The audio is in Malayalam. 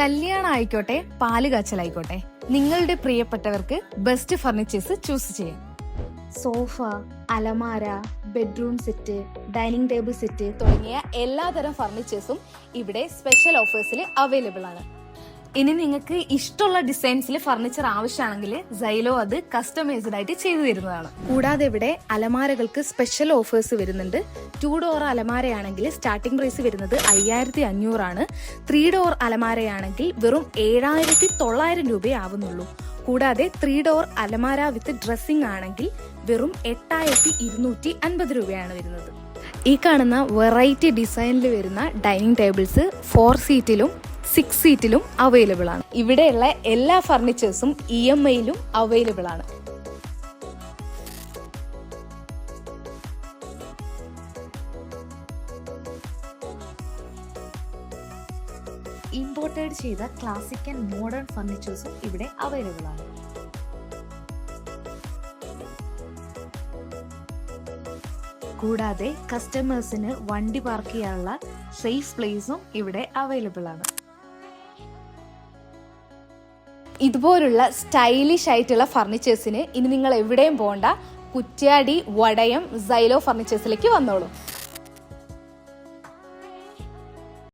കല്യാണം ആയിക്കോട്ടെ പാൽ കാച്ചലായിക്കോട്ടെ നിങ്ങളുടെ പ്രിയപ്പെട്ടവർക്ക് ബെസ്റ്റ് ഫർണിച്ചേഴ്സ് ചൂസ് ചെയ്യാം. സോഫ അലമാര bedroom set dining table set തുടങ്ങിയ എല്ലാതരം ഫർണിച്ചേഴ്സും ഇവിടെ സ്പെഷ്യൽ ഓഫേഴ്സിൽ അവൈലബിൾ ആണ്. ഇനി നിങ്ങൾക്ക് ഇഷ്ടമുള്ള ഡിസൈൻസിൽ ഫർണിച്ചർ ആവശ്യമാണെങ്കിൽ സൈലോ അത് കസ്റ്റമൈസ്ഡ് ആയിട്ട് ചെയ്തു തരുന്നതാണ്. കൂടാതെ ഇവിടെ അലമാരകൾക്ക് സ്പെഷ്യൽ ഓഫേഴ്സ് വരുന്നുണ്ട്. ടു ഡോർ അലമാരയാണെങ്കിൽ സ്റ്റാർട്ടിംഗ് പ്രൈസ് വരുന്നത് അയ്യായിരത്തി അഞ്ഞൂറാണ് ത്രീ ഡോർ അലമാരയാണെങ്കിൽ വെറും ഏഴായിരത്തി തൊള്ളായിരം രൂപയേ ആവുന്നുള്ളൂ. കൂടാതെ ത്രീ ഡോർ അലമാര വിത്ത് ഡ്രസ്സിംഗ് ആണെങ്കിൽ വെറും എട്ടായിരത്തി ഇരുന്നൂറ്റി അൻപത് രൂപയാണ് വരുന്നത്. ഈ കാണുന്ന വെറൈറ്റി ഡിസൈനിൽ വരുന്ന ഡൈനിങ് ടേബിൾസ് ഫോർ സീറ്റിലും സിക്സ് സീറ്റിലും അവൈലബിൾ ആണ്. ഇവിടെയുള്ള എല്ലാ ഫർണിച്ചേഴ്സും ഇ എം ഐയിലും അവൈലബിൾ ആണ്. ഇമ്പോർട്ടഡ് ചെയ്ത ക്ലാസിക് ആൻഡ് മോഡേൺ ഫർണിച്ചേഴ്സും ഇവിടെ അവൈലബിൾ ആണ്. കൂടാതെ കസ്റ്റമേഴ്സിന് വണ്ടി പാർക്ക് ചെയ്യാനുള്ള സേഫ് പ്ലേസും ഇവിടെ അവൈലബിൾ ആണ്. ഇതുപോലുള്ള സ്റ്റൈലിഷ് ആയിട്ടുള്ള ഫർണിച്ചേഴ്സിന് ഇനി നിങ്ങൾ എവിടെയും പോകണ്ട കുറ്റ്യാടി വടയം സൈലോ ഫർണിച്ചേഴ്സിലേക്ക് വന്നോളൂ.